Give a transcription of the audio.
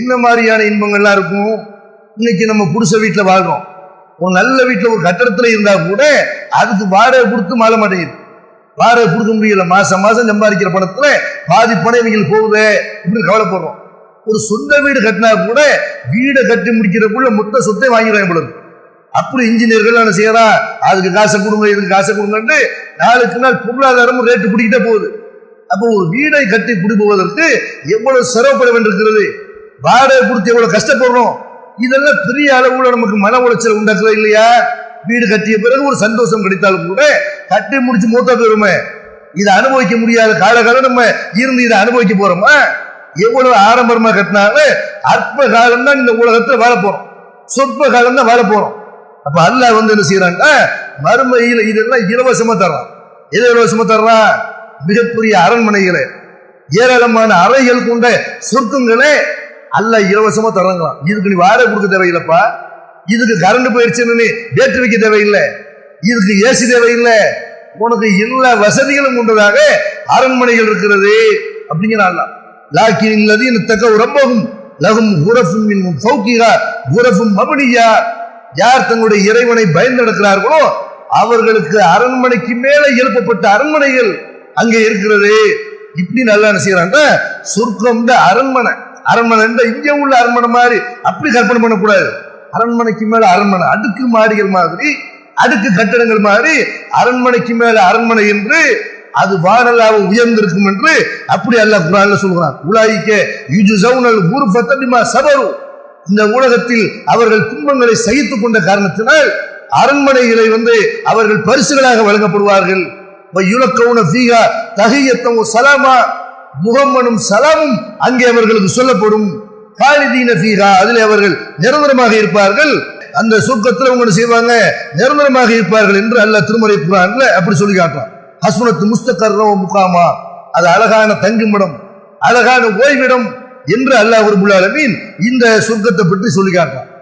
என்ன மாதிரியான இன்பங்கள்லாம் இருக்கும்? இன்னைக்கு நம்ம புருஷ வீட்டில் வாழ்றோம். ஒரு நல்ல வீட்டில் ஒரு கட்டடத்தில் இருந்தால் கூட அதுக்கு வாடகை கொடுத்து மாற மாட்டேங்குது. வாடகை கொடுக்க முடியல. மாசம் மாசம் சம்பாதிக்கிற பணத்துல பாதி பணம் இவங்களுக்கு போகுதே இப்படின்னு கவலைப்படுறோம். ஒரு சொந்த வீடு கட்டினா கூட வீடை கட்டி முடிக்கிறக்குள்ள மொத்த சொத்தை வாங்கிடுவாங்க பொழுது அப்படி இன்ஜினியர்கள் என்ன செய்யறா? அதுக்கு காசை கொடுங்க இதுக்கு காசை கொடுங்கன்னு நாளுக்கு நாள் பொருளாதாரமும் ரேட்டு பிடிக்கிட்டே போகுது. அப்போ ஒரு வீடை கட்டி குடிபோவதற்கு எவ்வளவு சிரமப்பட வேண்டியிருக்கிறது? வாடகை கொடுத்து எவ்வளவு கஷ்டப்படுறோம்? இதெல்லாம் பெரிய அளவுல நமக்கு மன உளைச்சல் உண்டாக்குறது இல்லையா? வீடு கட்டிய பிறகு ஒரு சந்தோஷம் கிடைத்தாலும் கூட கட்டி முடிச்சு மூத்தா போயிருமே இதை அனுபவிக்க முடியாத காலகாலம் நம்ம இருந்து இதை அனுபவிக்க போறோமா? எவ்வளவு ஆடம்பரமா கட்டினாலும் அற்ப காலம் தான் இந்த உலகத்துல வாழ போறோம். சொற்ப காலம் தான் வாழ போறோம். அப்ப அல்ல வந்து என்ன செய்யறாங்க மறுமையில் இதெல்லாம் இலவசமா தர்றான். எது இலவசமா தர்றான் மிகப்பெரிய அரண்மனைகளை ஏராளமான அறைகள் கொண்ட சொர்க்கங்களை அல்ல இலவசமா தர்றாங்களாம். இதுக்கு நீ வாடகை கொடுக்க தேவையில்லைப்பா. இதுக்கு கரண்ட் போயிடுச்சுன்னு பேட்டரி வைக்க தேவையில்லை. இதுக்கு ஏசி தேவையில்லை. உனக்கு எல்லா வசதிகளும் கொண்டதாக அரண்மனைகள் இருக்கிறது அப்படிங்கிற லாக்கின் இல்லது தக்க ரொம்பவும் லகும் உரஃபும் சௌக்கியா உரஃபும் மபனியா. யார் தங்களுடைய இறைவனை பயந்து நடக்கிறார்களோ அவர்களுக்கு அரண்மனைக்கு மேலே எழுப்பப்பட்ட அரண்மனைகள் அங்கே இருக்கிறது. இப்படி நல்லா என்ன செய்யறாங்க சொர்க்கம் அரண்மனை. அரண்மனை இங்க உள்ள அரண்மனை மாதிரி அப்படி கற்பனை பண்ணக்கூடாது. அரண்மனைக்கு மேல அரண்மனை அடுக்கு மாடிகள் மாதிரி அடுக்கு கட்டடங்கள் மாதிரி அரண்மனைக்கு மேல அரண்மனை என்று அது வானலாக உயர்ந்திருக்கும் என்று அப்படி அல்லாஹ் குரான்ல சொல்கிறான். உலாயிக்க யுஜுசவுனல் குருஃபத்தபிமா சபரு. இந்த உலகத்தில் அவர்கள் துன்பங்களை சகித்துக் கொண்ட காரணத்தினால் அரண்மனைகளை வந்து அவர்கள் பரிசுகளாக வழங்கப்படுவார்கள். யுலக்கவுன ஃபீஹா தஹியத்தம் சலாமா. முகம்மனும் சலாமும் அங்கே அவர்களுக்கு சொல்லப்படும். காலிதீன ஃபீஹா அதில் அவர்கள் நிரந்தரமாக இருப்பார்கள். அந்த சொர்க்கத்தில் அவங்க செய்வாங்க நிரந்தரமாக இருப்பார்கள் என்று அல்ல திருமறை குரான்ல அப்படி சொல்லி காட்டுறான். ஹஸ்மனத்து முஸ்தகர்ரோ முகாமா அது அழகான தங்குமிடம் அழகான ஓய்விடம் என்று அல்லாஹ் ஒரு இந்த சொர்க்கத்தை பற்றி சொல்லி காட்டுறான்.